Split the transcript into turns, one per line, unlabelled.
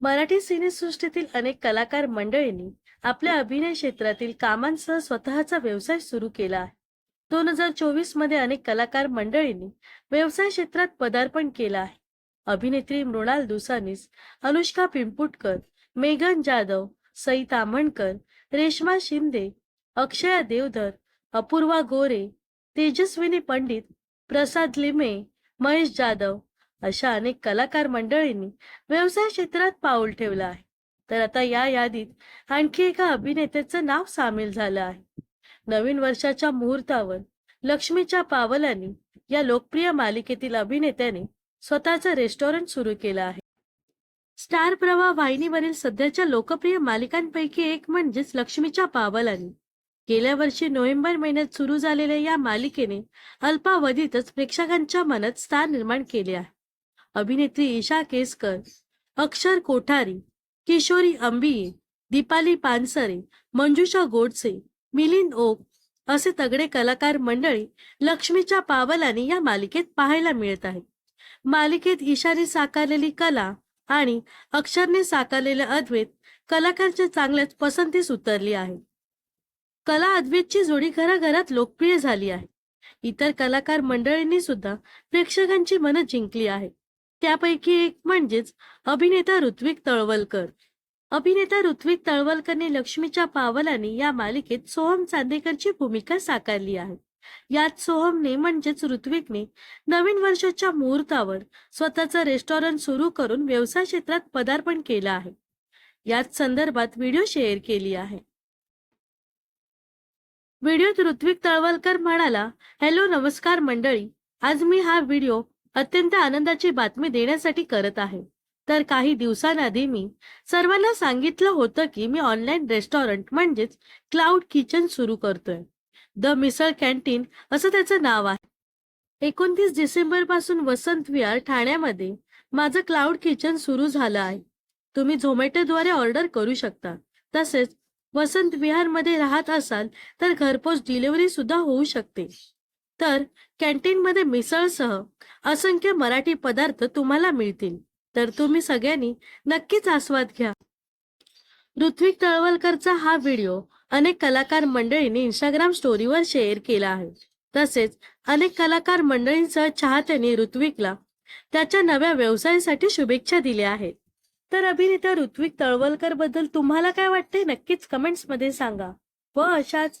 मराठी सिनेसृष्टीतील अनेक कलाकार मंडळींनी आपल्या अभिनय क्षेत्रातील कामांसह स्वतःचा व्यवसाय सुरू केला आहे. दोन हजार चोवीसमध्ये अनेक कलाकार मंडळींनी व्यवसाय क्षेत्रात पदार्पण केलं आहे. अभिनेत्री मृणाल दुसानीस अनुष्का पिंपुटकर मेघन जाधव सई ताम्हणकर रेश्मा शिंदे अक्षया देवधर अपूर्वा गोरे तेजस्विनी पंडित प्रसाद लिमे महेश जाधव अशा अनेक कलाकार मंडळींनी व्यवसाय क्षेत्रात पाऊल ठेवलं आहे. तर आता या यादीत आणखी एका अभिनेत्याचं नाव सामील झालं आहे. नवीन वर्षाच्या मुहूर्तावर लक्ष्मीच्या पावलांनी या लोकप्रिय मालिकेतील अभिनेत्याने स्वतःचं रेस्टॉरंट सुरू केलं आहे. स्टार प्रवाह वाहिनीवरील सध्याच्या लोकप्रिय मालिकांपैकी एक म्हणजेच लक्ष्मीच्या पावलांनी गेल्या वर्षी नोव्हेंबर महिन्यात सुरू झालेल्या या मालिकेने अल्पावधीतच प्रेक्षकांच्या मनात स्थान निर्माण केले आहे. अभिनेत्री ईशा केसकर अक्षर कोठारी किशोरी अंबिये दीपाली पानसरे मंजुषा गोडसे मिलिंद ओक असे तगडे कलाकार मंडळी लक्ष्मीच्या पावलाने या मालिकेत पाहायला मिळत आहे मालिकेत ईशाने साकारलेली कला आणि अक्षरने साकारलेले अद्वैत कलाकारच्या चांगल्याच पसंतीस उतरली आहे. कला अद्वैतची जोडी घराघरात लोकप्रिय झाली आहे. इतर कलाकार मंडळींनी सुद्धा प्रेक्षकांची मनं जिंकली आहे त्यापैकी एक म्हणजेच अभिनेता ऋत्विक तळवलकर. अभिनेता ऋत्विक तळवलकरने लक्ष्मीच्या पावलाने या मालिकेत सोहम चांदेकरची भूमिका साकारली आहे. यात सोहमने म्हणजेच ऋत्विकने नवीन वर्षाच्या मुहूर्तावर स्वतःचं रेस्टॉरंट सुरू करून व्यवसाय क्षेत्रात पदार्पण केलं आहे. याच संदर्भात व्हिडिओ शेअर केली आहे. व्हिडिओत ऋत्विक तळवलकर म्हणाला हॅलो नमस्कार मंडळी. आज मी हा व्हिडिओ अत्यंत आनंदाची बातमी देण्यासाठी करत आहे. तर काही दिवसांआधी मी सर्वांना सांगितलं होतं की मी ऑनलाईन रेस्टॉरंट म्हणजेच क्लाउड किचन सुरू करतोय. द मिसळ कॅन्टीन असं त्याचं नाव आहे. एकोणतीस डिसेंबरपासून वसंत विहार ठाण्यामध्ये माझं क्लाउड किचन सुरू झालं आहे. तुम्ही झोमॅटोद्वारे ऑर्डर करू शकता. तसेच वसंत विहारमध्ये राहत असाल तर घरपोच डिलिव्हरी सुद्धा होऊ शकते. तर कॅन्टीनमध्ये मिसळसह असंख्य मराठी पदार्थ तुम्हाला मिळतील. तर तुम्ही सगळ्यांनी नक्कीच आस्वाद घ्या. ऋत्विक तळवलकरचा हा व्हिडिओ अनेक कलाकार मंडळींनी इंस्टाग्राम स्टोरीवर शेअर केला आहे. तसेच अनेक कलाकार मंडळींसह चाहत्यांनी ऋत्विकला त्याच्या नव्या व्यवसायासाठी शुभेच्छा दिल्या आहेत. तर अभिनेता ऋत्विक तळवलकरबद्दल तुम्हाला काय वाटते? नक्कीच कमेंट्समध्ये सांगा. व अशाच